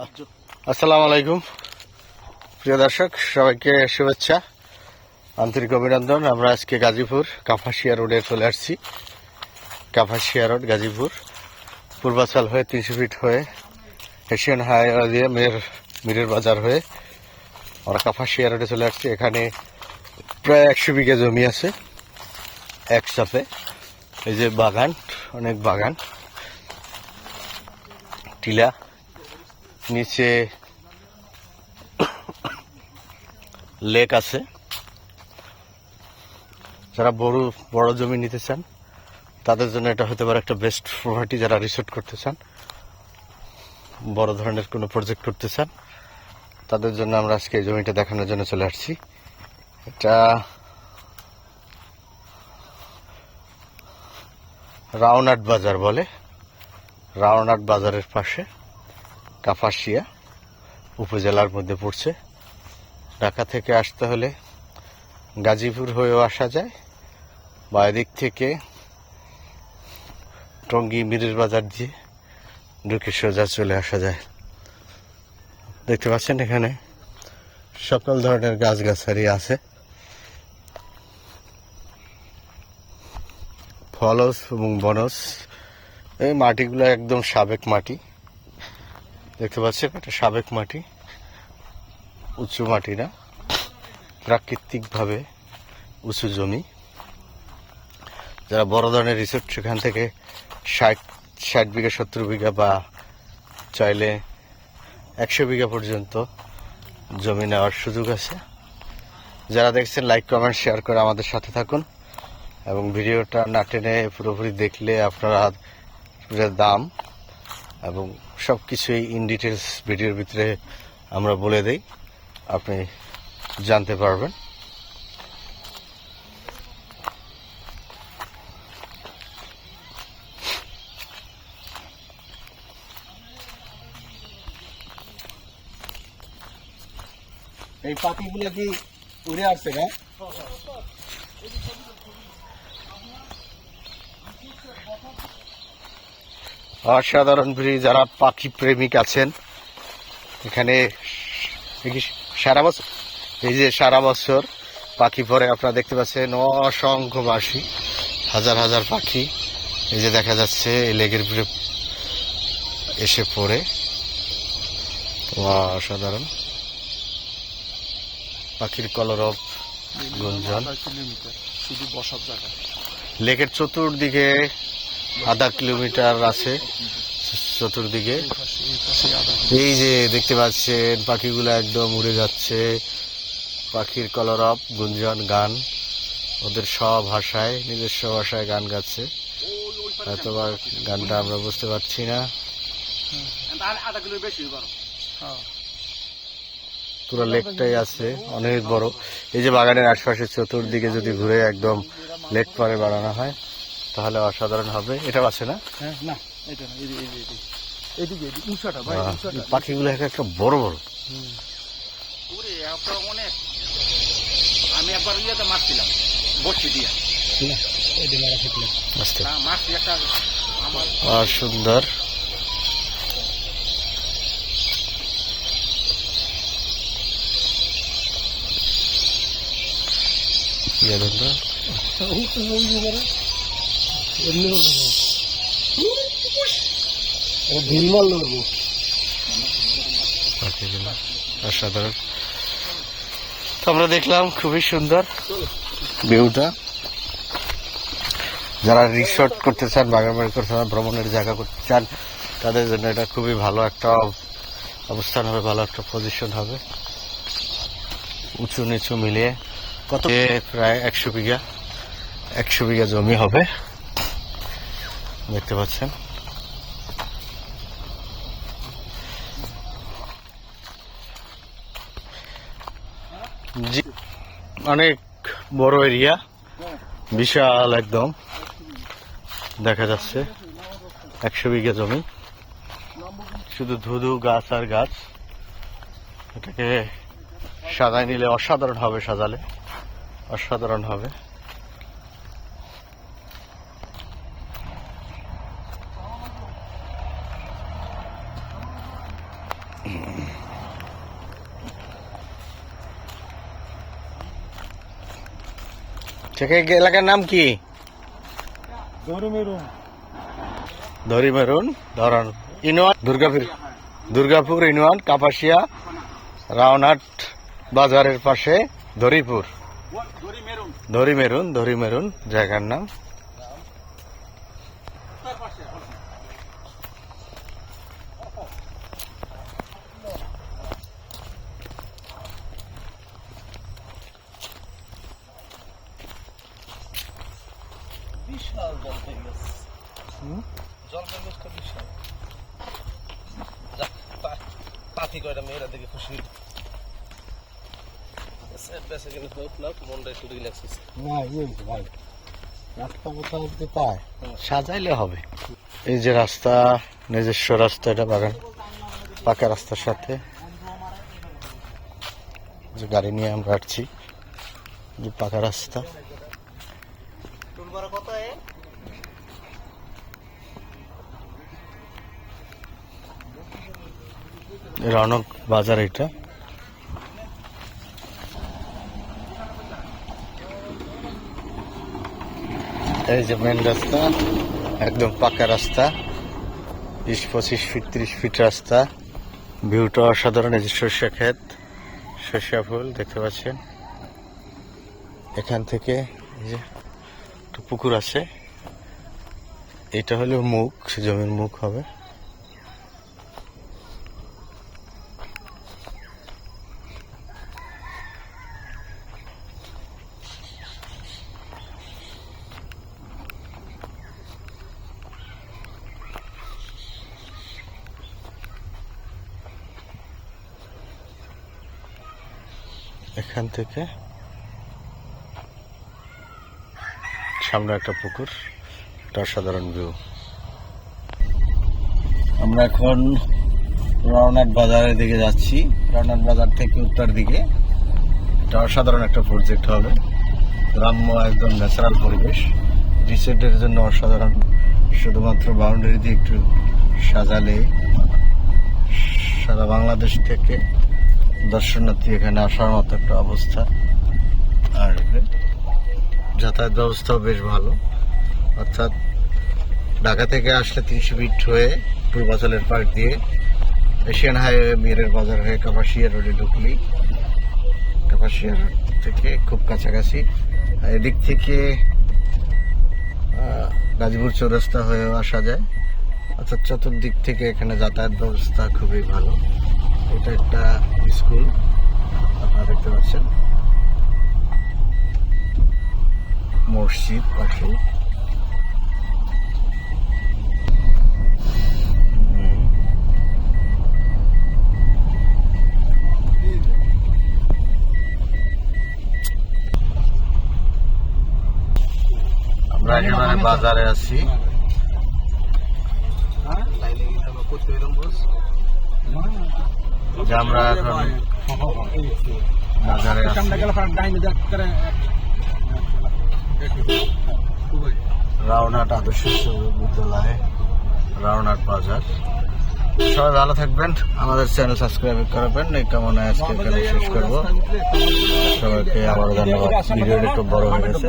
আসসালামু আলাইকুম। প্রিয় দর্শক, সবাইকে শুভেচ্ছা। আন্তরিক অভিনন্দন। আমরা আজকে গাজীপুর কাফাসিয়া রোডে চলে আসছি। কাফাসিয়া রোড, গাজীপুর। পূর্বাচল হয়ে তিনশো ফিট হয়ে, এশিয়ান হাইওয়ে দিয়ে মের মিরের বাজার হয়ে আমরা কাফাসিয়া রোডে চলে আসছি। এখানে প্রায় একশো বিঘা জমি আছে একসাথে এই যে বাগান, অনেক বাগান। টিলা। নিচে লেক আছে। যারা বড় বড় জমি নিতে চান, তাদের জন্য এটা হতে পারে একটা বেস্ট প্রপার্টি যারা রিসোর্ট করতে চান, বড় ধরনের কোনো প্রজেক্ট করতে চান, তাদের জন্য আমরা আজকে এই জমিটা দেখানোর জন্য চলে আসছি। এটা রাওনাট বাজার বলে। রাওনাট বাজারের পাশে। কাপাসিয়া উপজেলার মধ্যে পড়ছে। ঢাকা থেকে আসতে হলে গাজীপুর হয়েও আসা যায়। বা এদিক থেকে টঙ্গী মিরের বাজার দিয়ে ঢুকে সোজা চলে আসা যায়। দেখতে পাচ্ছেন এখানে সকল ধরনের গাছগাছালি আছে। ফলস এবং বনস, এই মাটিগুলো একদম সাবেক মাটি। দেখতে পাচ্ছেন, এটা সাবেক মাটি, উঁচু মাটি না, প্রাকৃতিকভাবে উঁচু জমি। যারা বড় ধরনের রিসোর্ট সেখান থেকে ষাট ষাট বিঘা, সত্তর বিঘা বা চাইলে একশো বিঘা পর্যন্ত জমি নেওয়ার সুযোগ আছে। যারা দেখছেন লাইক কমেন্ট শেয়ার করে আমাদের সাথে থাকুন এবং ভিডিওটা না টেনে পুরোপুরি দেখলে আপনারা দাম এবং সব কিছুই ইন ডিটেলস ভিডিওর ভিতরে আমরা বলে দেই। আপনি জানতে পারবেন। এই পাখিগুলো কি উড়ে আসছে না অসাধারণ ব্রিজ যারা পাখি প্রেমিক আছেন। এখানে সারা বছর এই যে সারা বছর পাখি পরে আপনারা দেখতে পাচ্ছেন অসংখ্য বাসি হাজার হাজার পাখি। এই যে দেখা যাচ্ছে এই লেগের উপরে এসে পড়ে। অসাধারণ। পাখির কলরব গুঞ্জন। শুধু বসার জায়গা লেকের চতুর্দিকে আধা কিলোমিটার আছে চতুর্দিকে। এই যে দেখতে পাচ্ছেন, পাখিগুলো একদম উড়ে যাচ্ছে। পাখির কলরব গুঞ্জন, গান। ওদের সব ভাষায়, নিজস্ব ভাষায় গান গাচ্ছে। হয়তোবা গানটা আমরা বুঝতে পারছি না। পুরো লেকটাই আছে, অনেক বড়। এই যে বাগানের আশপাশে চতুর্দিকে যদি ঘুরে একদম লেক পারে বানানো হয় তাহলে অসাধারণ হবে এটা আছে না হ্যাঁ না এটা না এই যে- এই যে- এই যে। এদিকে এদিকে উঁচাটা ভাই উঁচাটা পাখিগুলো এক একটা বড় বড় ওরে আপনার অনেক আমি একবার ইয়েতে মারছিলাম বসি দিয়ে আর সুন্দর ইয়ে ঢিল অসাধারণ আমরা দেখলাম খুবই সুন্দর ভিউটা। যারা রিসোর্ট করতে চান বাগান বাড়ি করতে চান ভ্রমণের জায়গা করতে চান তাদের জন্য এটা খুবই ভালো একটা অবস্থান হবে ভালো একটা পজিশন হবে। উঁচু নিচু মিলিয়ে কত? প্রায় একশো বিঘা একশো বিঘা জমি হবে। দেখতে পাচ্ছেন। অনেক বড় এরিয়া, বিশাল একদম। দেখা যাচ্ছে একশো বিঘা জমি। শুধু ধুধু গাছ আর গাছ। এটাকে সাজায় নিলে অসাধারণ হবে, সাজালে। অসাধারণ হবে। ঠিক এলাকার নাম কি? ধরি মেরুন ধরান। ইনওয়ান দুর্গাপুর দুর্গাপুর ইনওয়ান কাপাসিয়া রাওনাট বাজারের পাশে ধরিপুর। ধরি মেরুন। ধরি মেরুন ধরি মেরুন জায়গার নাম। বিশাল জলপাই গাছ জলপাই বিশাল পাতি কয়টা মেয়েরা দেখে খুশি সাজাইলে হবে। এই যে রাস্তা, নিজস্ব রাস্তা, এটা বাগান, পাকা রাস্তার সাথে। যে গাড়ি নিয়ে আমরা হাঁটছি, যে পাকা রাস্তা। রনক বাজার এটা। এই যে মেন রাস্তা, একদম পাকা রাস্তা, বিশ পঁচিশ ফিট, ত্রিশ ফিট রাস্তা। ভিউটা অসাধারণ, এই যে সর্ষে ক্ষেত, সর্ষা ফুল, দেখতে পাচ্ছেন। এখান থেকে এই যে একটা পুকুর আছে। এটা হলো মুখ, জমির মুখ হবে। এখান থেকে। সামনে একটা পুকুর, একটা অসাধারণ ভিউ আমরা এখন রওনাট বাজারের দিকে যাচ্ছি। রওনাট বাজার থেকে উত্তর দিকে। এটা অসাধারণ একটা প্রজেক্ট হবে। গ্রাম্য একদম ন্যাচারাল পরিবেশ। রিসেন্টের জন্য অসাধারণ। শুধুমাত্র বাউন্ডারি দিয়ে একটু সাজালে সারা বাংলাদেশ থেকে দর্শনার্থী এখানে আসার মতো একটা অবস্থা। আর যাতায়াত ব্যবস্থাও বেশ ভালো। অর্থাৎ ঢাকা থেকে আসলে তিনশো ফিট হয়ে পূর্বাচলের পার্ক দিয়ে এশিয়ান হাইওয়ে মিরের বাজার হয়ে কাপাসিয়া রোডে ঢুকলি। কাপাসিয়া রোড থেকে খুব কাছাকাছি। এদিক থেকে গাজীপুর চৌরাস্তা হয়েও আসা যায়। অর্থাৎ চতুর্দিক থেকে এখানে যাতায়াত ব্যবস্থা খুবই ভালো। এটা একটা স্কুল আপনারা দেখতে পাচ্ছেন। মসজিদ পাশে আমরা একেবারে বাজারে আছি। লাইনে গিয়ে করতে পেলাম বস যে আমরা এখন বাজারে রাওনাট আদর্শ বিদ্যালয় রাওনাট বাজার। সবাই ভালো থাকবেন আমাদের চ্যানেল সাবস্ক্রাইব করবেন। এই কামনায় আজকে এখানে শেষ করব। সবাইকে আবারও ধন্যবাদ। ভিডিওটা একটু বড় হয়ে গেছে।